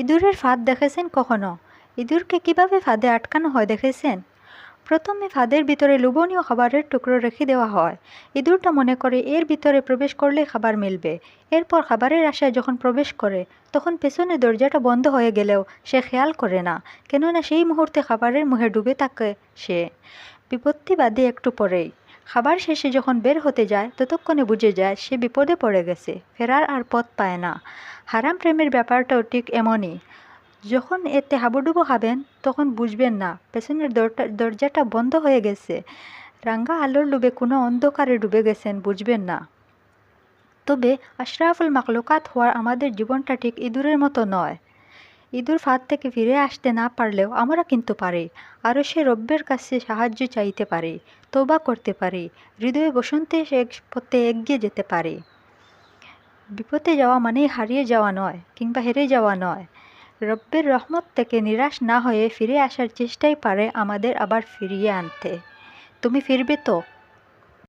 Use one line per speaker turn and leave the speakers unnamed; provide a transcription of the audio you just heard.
ইঁদুরের ফাঁদ দেখেছেন কখনো? ইঁদুরকে কীভাবে ফাঁদে আটকানো হয় দেখেছেন প্রথমে ফাঁদের ভিতরে লোভনীয় খাবারের টুকরো রেখে দেওয়া হয়। ইঁদুরটা মনে করে এর ভিতরে প্রবেশ করলেই খাবার মিলবে। এরপর খাবারের আশায় যখন প্রবেশ করে, তখন পেছনে দরজাটা বন্ধ হয়ে গেলেও সে খেয়াল করে না, কেননা সেই মুহূর্তে খাবারের মুখে ডুবে থাকে সে। বিপত্তি বাদে একটু পরেই। খাবার শেষে যখন বের হতে যায়, ততক্ষণে বুঝে যায় সে বিপদে পড়ে গেছে, ফেরার আর পথ পায় না। হারাম প্রেমের ব্যাপারটাও ঠিক এমনই। যখন এতে হাবুডুবু খাবেন, তখন বুঝবেন না, পেছনের দরজাটা বন্ধ হয়ে গেছে। রাঙ্গা আলোর ডুবে কোনো অন্ধকারে ডুবে গেছেন, বুঝবেন না। তবে আশরাফুল মাকলুকাত হওয়ার আমাদের জীবনটা ঠিক ইঁদুরের মতো নয়। ইঁদুর ফাঁদ থেকে ফিরে আসতে না পারলেও আমরা কিন্তু পারি, আরও সে রব্যের কাছে সাহায্য চাইতে পারি তৌবা করতে পারি, হৃদয়ে বসন্তে সে পথে এগিয়ে যেতে পারি। বিপদে যাওয়া মানেই হারিয়ে যাওয়া নয়, কিংবা হেরে যাওয়া নয়। রব্বের রহমত থেকে নিরাশ না হয়ে ফিরে আসার চেষ্টাই পারে আমাদের আবার ফিরিয়ে আনতে। তুমি ফিরবে তো?